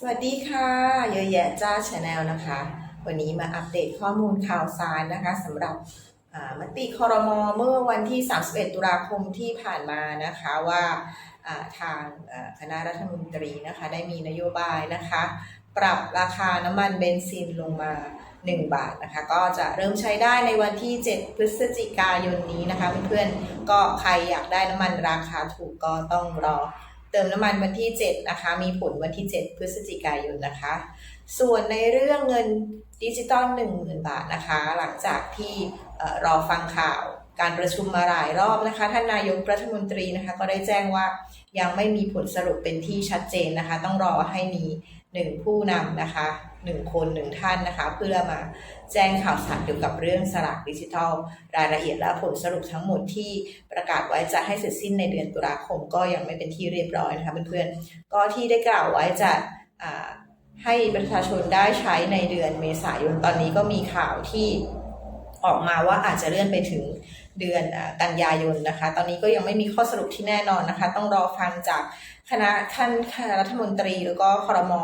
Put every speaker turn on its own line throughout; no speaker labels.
สวัสดีค่ะเยอะแยะจ้าชาแนลนะคะ วันนี้มาอัปเดตข้อมูลข่าวสารนะคะสำหรับมติคอรมอเมื่อวันที่ 31 ตุลาคมที่ผ่านมานะคะว่าทางคณะรัฐมนตรีนะคะได้มีนโยบายนะคะ ปรับราคาน้ำมันเบนซินลงมา 1 บาทนะคะก็จะเริ่มใช้ได้ในวันที่ 7 พฤศจิกายนนี้นะคะเพื่อนๆก็ใครอยากได้น้ำมันราคาถูกก็ต้องรอ เติมน้ำมันวันที่ 7 นะคะ มีผลวันที่ 7 พฤศจิกายนนะคะ ส่วนในเรื่องเงินดิจิตอล10,000 บาทนะคะ หลังจากที่รอฟังข่าวการประชุมมาหลายรอบนะคะ ท่านนายกรัฐมนตรีนะคะ ก็ได้แจ้งว่ายังไม่มีผลสรุปเป็นที่ชัดเจนนะคะ ต้องรอให้มี 1 ผู้นำนะคะ1คน1ท่านนะคะเพื่อมาแจ้งข่าวสารเกี่ยวกับเรื่องสลากดิจิทัล รายละเอียดและผลสรุปทั้งหมดที่ประกาศไว้จะให้เสร็จสิ้นในเดือนตุลาคมก็ยังไม่เป็นที่เรียบร้อยนะคะเพื่อนๆก็ที่ได้กล่าวไว้จะให้ประชาชนได้ใช้ในเดือนเมษายนตอนนี้ก็มีข่าวที่ออกมาว่าอาจจะเลื่อนไปถึง เดือนกันยายนนะคะ ตอนนี้ก็ยังไม่มีข้อสรุปที่แน่นอนนะคะ ต้องรอฟังจากคณะท่านคณะรัฐมนตรีแล้วก็คอรมอ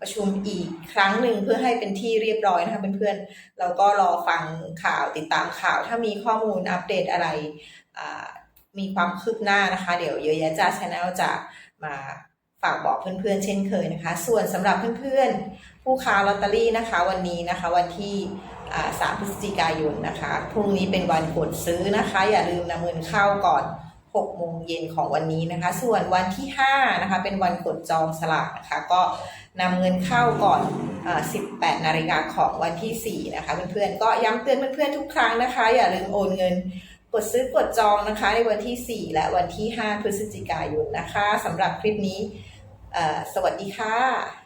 ประชุมอีกครั้งหนึ่งเพื่อให้เป็นที่เรียบร้อยนะคะเพื่อนๆแล้วก็รอฟังข่าวติดตามข่าว ถ้ามีข้อมูลอัปเดตอะไรมีความคืบหน้านะคะ เดี๋ยวเยอะแยะจ้าชาแนลจะมาฝากบอกเพื่อนๆเช่นเคยนะคะ ส่วนสำหรับเพื่อนๆ ผู้ค้าลอตเตอรี่นะคะ วันนี้นะคะวันที่ 3พฤศจิกายนนะคะ พรุ่งนี้เป็นวันกดซื้อนะคะ อย่าลืมนำเงินเข้าก่อน6โมงเย็นของวันนี้นะคะ ส่วนวันที่5นะคะเป็นวันกดจองสลากนะคะ ก็นำเงินเข้าก่อนอ18 นาฬิกาของวันที่ 4 นะคะเพื่อนๆก็ย้ำเตือนเพื่อนๆทุกครั้งนะคะ อย่าลืมโอนเงินกดซื้อกดจองนะคะ ในวันที่ 4 และวันที่ 5 พฤศจิกายนนะคะสำหรับคลิปนี้สวัสดีค่ะ